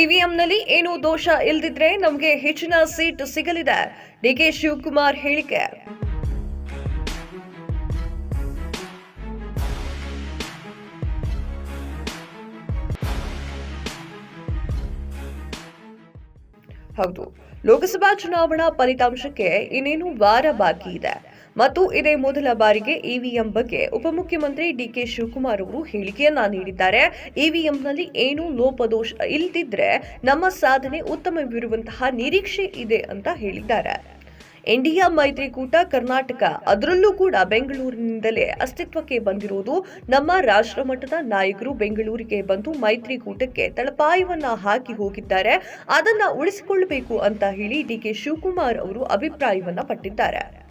ಇವಿಎಂನಲ್ಲಿ ಏನೂ ದೋಷ ಇಲ್ದಿದ್ರೆ ನಮಗೆ ಹೆಚ್ಚಿನ ಸೀಟ್ ಸಿಗಲಿದೆ. ಡಿಕೆ ಶಿವಕುಮಾರ್ ಹೇಳಿಕೆ. ಹೌದು, ಲೋಕಸಭಾ ಚುನಾವಣಾ ಫಲಿತಾಂಶಕ್ಕೆ ಇನ್ನೇನು ವಾರ ಬಾಕಿ ಇದೆ. ಮತ್ತು ಇದೇ ಮೊದಲ ಬಾರಿಗೆ ಇವಿಎಂ ಬಗ್ಗೆ ಉಪಮುಖ್ಯಮಂತ್ರಿ ಡಿಕೆ ಶಿವಕುಮಾರ್ ಅವರು ಹೇಳಿಕೆಯನ್ನ ನೀಡಿದ್ದಾರೆ. ಇವಿಎಂನಲ್ಲಿ ಏನೂ ಲೋಪದೋಷ ಇಲ್ದಿದ್ರೆ ನಮ್ಮ ಸಾಧನೆ ಉತ್ತಮವಿರುವಂತಹ ನಿರೀಕ್ಷೆ ಇದೆ ಅಂತ ಹೇಳಿದ್ದಾರೆ. ಇಂಡಿಯಾ ಮೈತ್ರಿಕೂಟ ಕರ್ನಾಟಕ ಅದರಲ್ಲೂ ಕೂಡ ಬೆಂಗಳೂರಿನಿಂದಲೇ ಅಸ್ತಿತ್ವಕ್ಕೆ ಬಂದಿರುವುದು ನಮ್ಮ ರಾಷ್ಟ್ರ ಮಟ್ಟದ ನಾಯಕರು ಬೆಂಗಳೂರಿಗೆ ಬಂದು ಮೈತ್ರಿಕೂಟಕ್ಕೆ ತಳಪಾಯವನ್ನ ಹಾಕಿ ಹೋಗಿದ್ದಾರೆ. ಅದನ್ನ ಉಳಿಸಿಕೊಳ್ಳಬೇಕು ಅಂತ ಹೇಳಿ ಡಿಕೆ ಶಿವಕುಮಾರ್ ಅವರು ಅಭಿಪ್ರಾಯವನ್ನ ಪಟ್ಟಿದ್ದಾರೆ.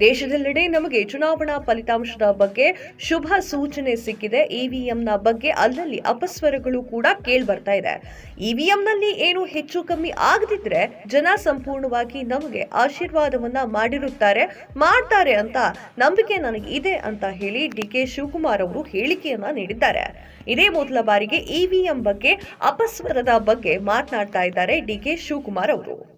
ದೇಶದೆಲ್ಲೆಡೆ ನಮಗೆ ಚುನಾವಣಾ ಫಲಿತಾಂಶದ ಬಗ್ಗೆ ಶುಭ ಸೂಚನೆ ಸಿಕ್ಕಿದೆ. ಇವಿಎಂನ ಬಗ್ಗೆ ಅಲ್ಲಲ್ಲಿ ಅಪಸ್ವರಗಳು ಕೂಡ ಕೇಳ್ಬರ್ತಾ ಇದೆ. ಇವಿಎಂನಲ್ಲಿ ಏನು ಹೆಚ್ಚು ಕಮ್ಮಿ ಆಗದಿದ್ರೆ ಜನ ಸಂಪೂರ್ಣವಾಗಿ ನಮಗೆ ಆಶೀರ್ವಾದವನ್ನ ಮಾಡಿರುತ್ತಾರೆ. ಮಾಡ್ತಾರೆ ಅಂತ ನಂಬಿಕೆ ನನಗೆ ಇದೆ ಅಂತ ಹೇಳಿ ಡಿ ಕೆ ಶಿವಕುಮಾರ್ ಅವರು ಹೇಳಿಕೆಯನ್ನ ನೀಡಿದ್ದಾರೆ. ಇದೇ ಮೊದಲ ಬಾರಿಗೆ ಇವಿಎಂ ಬಗ್ಗೆ ಅಪಸ್ವರದ ಬಗ್ಗೆ ಮಾತನಾಡ್ತಾ ಇದ್ದಾರೆ ಡಿ ಕೆ ಶಿವಕುಮಾರ್ ಅವರು.